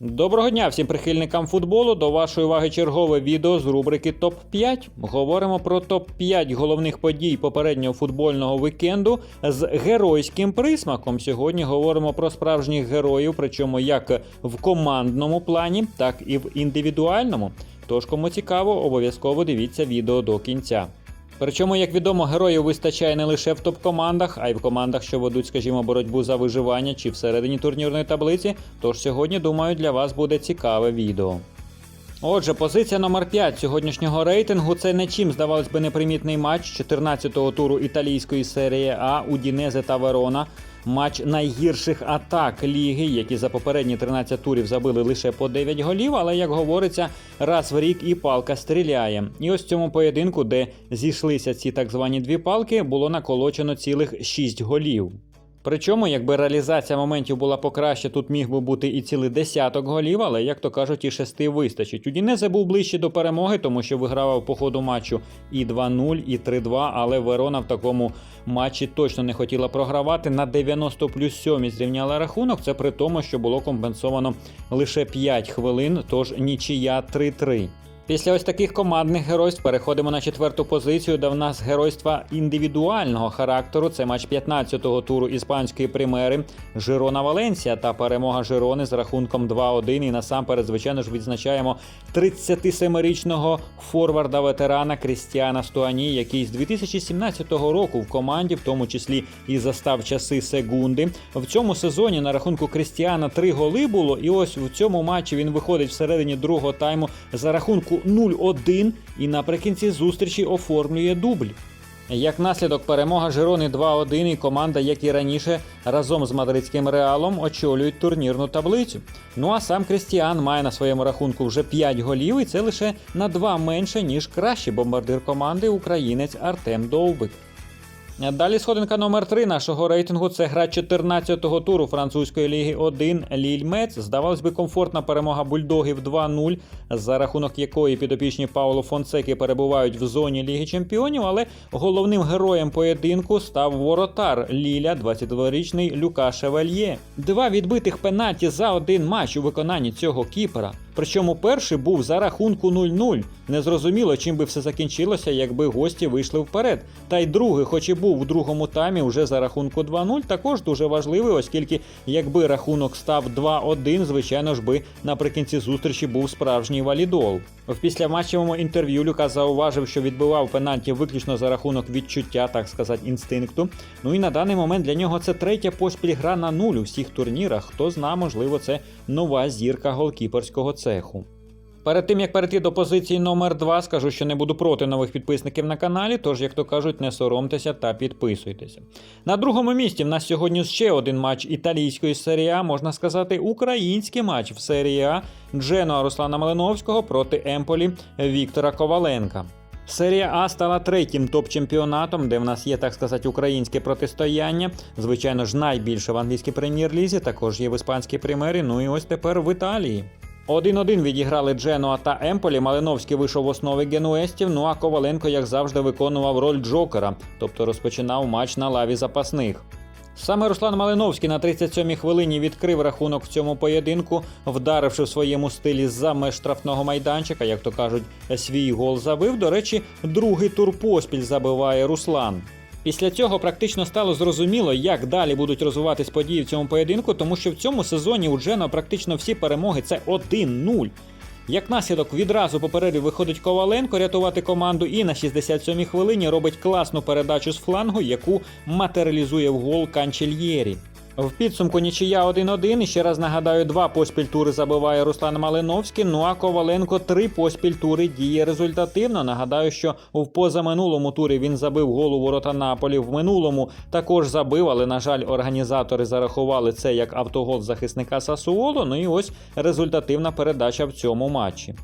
Доброго дня всім прихильникам футболу. До вашої уваги чергове відео з рубрики Топ 5 Говоримо про топ 5 головних подій попереднього футбольного вікенду з геройським присмаком. Сьогодні говоримо про справжніх героїв, причому як в командному плані, так і в індивідуальному. Тож, кому цікаво, обов'язково дивіться відео до кінця. Причому, як відомо, героїв вистачає не лише в топ-командах, а й в командах, що ведуть, скажімо, боротьбу за виживання чи всередині турнірної таблиці. Тож сьогодні, думаю, для вас буде цікаве відео. Отже, позиція номер 5 сьогоднішнього рейтингу це не чим, здавалось би, непримітний матч 14-го туру італійської серії А у Дінезе та Верона. Матч найгірших атак ліги, які за попередні 13 турів забили лише по 9 голів, але як говориться, раз в рік і палка стріляє. І ось в цьому поєдинку, де зійшлися ці так звані дві палки, було наколочено цілих 6 голів. Причому, якби реалізація моментів була покраще, тут міг би бути і цілий десяток голів, але як то кажуть, і шести вистачить. Удінезе був ближче до перемоги, тому що вигравав по ходу матчу і 2-0, і 3-2, але Верона в такому матчі точно не хотіла програвати. На 90 плюс 7 зрівняла рахунок. Це при тому, що було компенсовано лише 5 хвилин, тож нічия 3-3. Після ось таких командних геройств переходимо на четверту позицію, де в нас геройства індивідуального характеру. Це матч 15-го туру іспанської примери Жирона Валенсія та перемога Жирони з рахунком 2-1. І насамперед, звичайно ж, відзначаємо 37-річного форварда ветерана Крістіана Стуані, який з 2017 року в команді, в тому числі і застав часи секунди. В цьому сезоні на рахунку Крістіана три голи було, і ось в цьому матчі він виходить всередині другого тайму за рахунку 0-1 і наприкінці зустрічі оформлює дубль. Як наслідок перемога Жирони 2-1 і команда, як і раніше, разом з мадридським реалом очолюють турнірну таблицю. Ну а сам Крістіан має на своєму рахунку вже 5 голів, і це лише на 2 менше, ніж кращий бомбардир команди українець Артем Довбик. Далі сходинка номер 3 нашого рейтингу це гра 14-го туру французької ліги 1 Ліль Мец. Здавалось би, комфортна перемога бульдогів 2-0, за рахунок якої підопічні Пауло Фонсеки перебувають в зоні Ліги Чемпіонів, але головним героєм поєдинку став воротар Ліля, 22-річний Люка Шевельє. Два відбитих пенальті за один матч у виконанні цього кіпера. Причому перший був за рахунку 0-0. Незрозуміло, чим би все закінчилося, якби гості вийшли вперед. Та й другий, хоч і був у другому таймі, вже за рахунку 2-0, також дуже важливий, оскільки якби рахунок став 2-1, звичайно ж би наприкінці зустрічі був справжній валідол. В післяматчевому інтерв'ю Люка зауважив, що відбивав пенальті виключно за рахунок відчуття, так сказати, інстинкту. Ну і на даний момент для нього це третя поспіль гра на нуль у всіх турнірах. Хто зна, можливо, це нова зірка голкіперського цеху. Перед тим як перейти до позиції номер 2 скажу, що не буду проти нових підписників на каналі, тож, як то кажуть, не соромтеся та підписуйтеся. На другому місці в нас сьогодні ще один матч італійської серії А, можна сказати, український матч в серії А Дженуа Руслана Малиновського проти Емполі Віктора Коваленка. Серія А стала третім топ-чемпіонатом, де в нас є, так сказати, українське протистояння. Звичайно ж, найбільше в англійській прем'єр-лізі, також є в іспанській прем'єрі, ну і ось тепер в Італії. 1-1 відіграли Дженуа та Емполі. Малиновський вийшов в основі генуестів. Ну а Коваленко, як завжди, виконував роль Джокера, тобто розпочинав матч на лаві запасних. Саме Руслан Малиновський на 37-й хвилині відкрив рахунок в цьому поєдинку, вдаривши в своєму стилі за меж штрафного майданчика, як то кажуть, свій гол забив. До речі, другий тур поспіль забиває Руслан. Після цього практично стало зрозуміло, як далі будуть розвиватись події в цьому поєдинку, тому що в цьому сезоні у Джена практично всі перемоги це 1-0. Як наслідок відразу по перерві виходить Коваленко рятувати команду і на 67-й хвилині робить класну передачу з флангу, яку матеріалізує в гол Канчельєрі. В підсумку нічия 1-1. І ще раз нагадаю, два поспіль тури забиває Руслан Малиновський. Ну а Коваленко три поспіль тури діє результативно. Нагадаю, що в позаминулому турі він забив гол у Наполі. В минулому також забив, але на жаль, організатори зарахували це як автогол захисника Сасуоло. Ну і ось результативна передача в цьому матчі.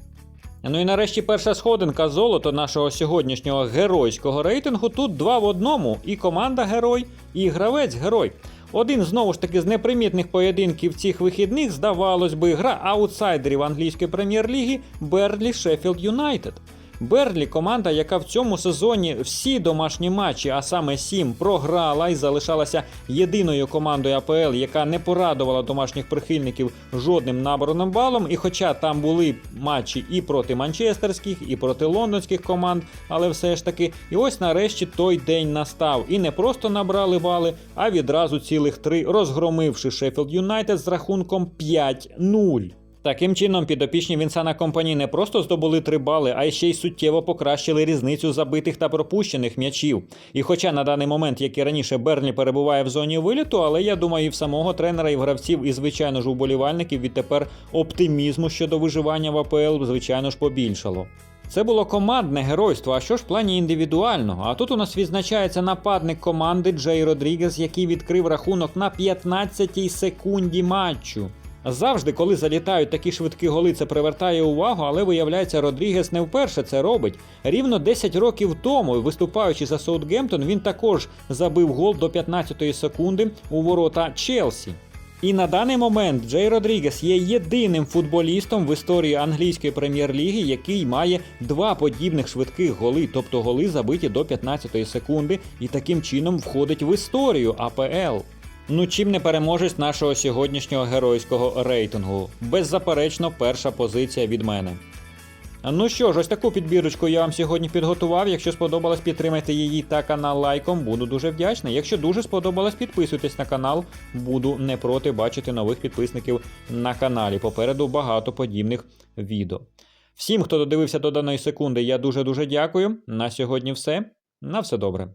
Ну і нарешті перша сходинка золото нашого сьогоднішнього геройського рейтингу. Тут два в одному: і команда герой, і гравець герой. Один знову ж таки з непримітних поєдинків цих вихідних, здавалось би, гра аутсайдерів англійської прем'єр-ліги Берлі Шеффілд Юнайтед. Берлі команда, яка в цьому сезоні всі домашні матчі, а саме сім, програла і залишалася єдиною командою АПЛ, яка не порадувала домашніх прихильників жодним наборним балом. І хоча там були матчі і проти манчестерських, і проти лондонських команд, але все ж таки, і ось нарешті той день настав. І не просто набрали бали, а відразу цілих три, розгромивши Шеффілд Юнайтед з рахунком 5-0. Таким чином, підопічні Вінсана Компані не просто здобули три бали, а й ще й суттєво покращили різницю забитих та пропущених м'ячів. І хоча на даний момент, як і раніше, Берлі перебуває в зоні виліту, але я думаю, і в самого тренера, і в гравців, і звичайно ж у болівальників відтепер оптимізму щодо виживання в АПЛ, звичайно ж, побільшало. Це було командне геройство. А що ж в плані індивідуального? А тут у нас відзначається нападник команди Джей Родрігес, який відкрив рахунок на 15-й секунді матчу. Завжди, коли залітають такі швидкі голи, це привертає увагу, але виявляється, Родрігес не вперше це робить. Рівно 10 років тому, виступаючи за Саутгемптон, він також забив гол до 15-ї секунди у ворота Челсі. І на даний момент Джей Родрігес є єдиним футболістом в історії англійської прем'єр-ліги, який має два подібних швидких голи, тобто голи забиті до 15-ї секунди, і таким чином входить в історію АПЛ. Ну чим не переможець нашого сьогоднішнього геройського рейтингу? Беззаперечно, перша позиція від мене. Ну що ж, ось таку підбірочку я вам сьогодні підготував. Якщо сподобалось, підтримайте її та канал лайком, буду дуже вдячний. Якщо дуже сподобалось, підписуйтесь на канал, буду не проти бачити нових підписників на каналі. Попереду багато подібних відео. Всім, хто додивився до даної секунди, я дуже дуже дякую. На сьогодні все. На все добре.